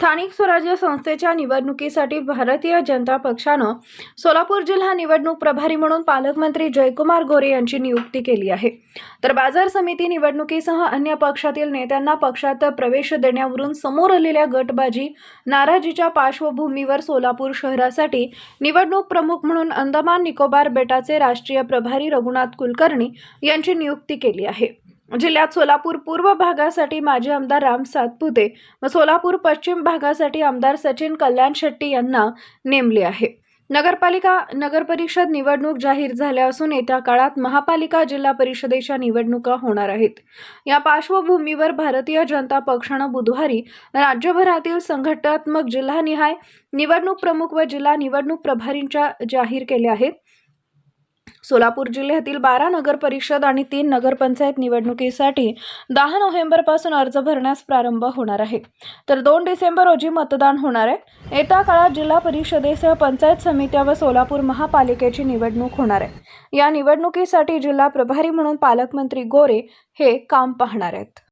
स्थानिक स्वराज्य संस्थेच्या निवडणुकीसाठी भारतीय जनता पक्षानं सोलापूर जिल्हा निवडणूक प्रभारी म्हणून पालकमंत्री जयकुमार गोरे यांची नियुक्ती केली आहे. तर बाजार समिती निवडणुकीसह अन्य पक्षातील नेत्यांना पक्षात प्रवेश देण्यावरून समोर आलेल्या गटबाजी नाराजीच्या पार्श्वभूमीवर सोलापूर शहरासाठी निवडणूक प्रमुख म्हणून अंदमान निकोबार बेटाचे राष्ट्रीय प्रभारी रघुनाथ कुलकर्णी यांची नियुक्ती केली आहे. जिल्ह्यात सोलापूर पूर्व भागासाठी माजी आमदार राम सातपुते व सोलापूर पश्चिम भागासाठी आमदार सचिन कल्याण शेट्टी यांना नेमले आहे. नगरपालिका नगरपरिषद निवडणूक जाहीर झाल्या असून येत्या काळात महापालिका जिल्हा परिषदेच्या निवडणुका होणार आहेत. या पार्श्वभूमीवर भारतीय जनता पक्षानं बुधवारी राज्यभरातील संघटनात्मक जिल्हानिहाय निवडणूक प्रमुख व जिल्हा निवडणूक प्रभारींच्या जाहीर केल्या आहेत. सोलापूर जिल्ह्यातील बारा नगर परिषद आणि तीन नगरपंचायत निवडणुकीसाठी दहा नोव्हेंबरपासून अर्ज भरण्यास प्रारंभ होणार आहे. तर दोन डिसेंबर रोजी मतदान होणार आहे. येत्या काळात जिल्हा परिषदेसह पंचायत समित्या व सोलापूर महापालिकेची निवडणूक होणार आहे. या निवडणुकीसाठी जिल्हा प्रभारी म्हणून पालकमंत्री गोरे हे काम पाहणार आहेत.